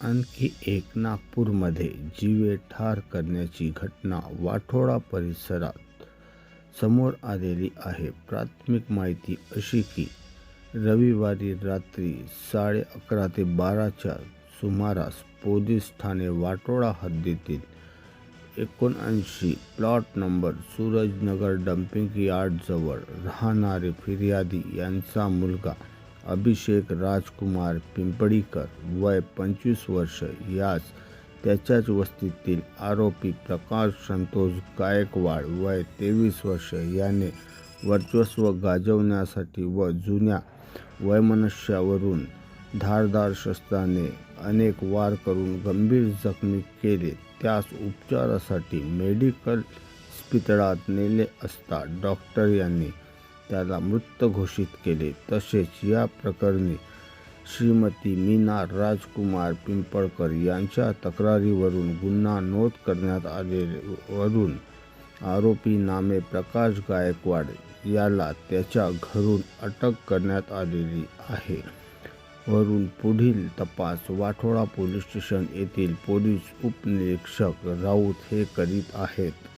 आणखी एक नागपूरमध्ये जीवे ठार करण्याची घटना वाठोडा परिसरात समोर आलेली आहे. प्राथमिक माहिती अशी की रविवारी रात्री साडे अकरा ते बाराच्या सुमारास पोलीस ठाणे वाटोळा हद्दीतील एकोणऐंशी प्लॉट नंबर सूरजनगर डम्पिंग यार्डजवळ राहणारे फिर्यादी यांचा मुलगा अभिषेक राजकुमार पिंपळीकर वय पंचवीस वर्ष यास त्याच्याच वस्तीतील आरोपी प्रकाश संतोष गायकवाड वय तेवीस वर्ष याने वर्चस्व गाजवण्यासाठी व जुन्या वयमनुष्यावरून धारदार शस्त्राने अनेक वार करून गंभीर जखमी केले. त्यास उपचारासाठी मेडिकल इस्पितळात नेले असता डॉक्टर यांनी त्याला मृत घोषित केले. तसेच या प्रकरणी श्रीमती मीना राजकुमार पिंपळकर यांच्या तक्रारीवरून गुन्हा नोंद करण्यात आलेवरून आरोपी नामे प्रकाश गायकवाड याला त्याच्या घरून अटक करण्यात आलेली आहे. वरून पुढील तपास वाठोडा पोलीस स्टेशन येथील पोलीस उपनिरीक्षक राऊत हे करीत आहेत.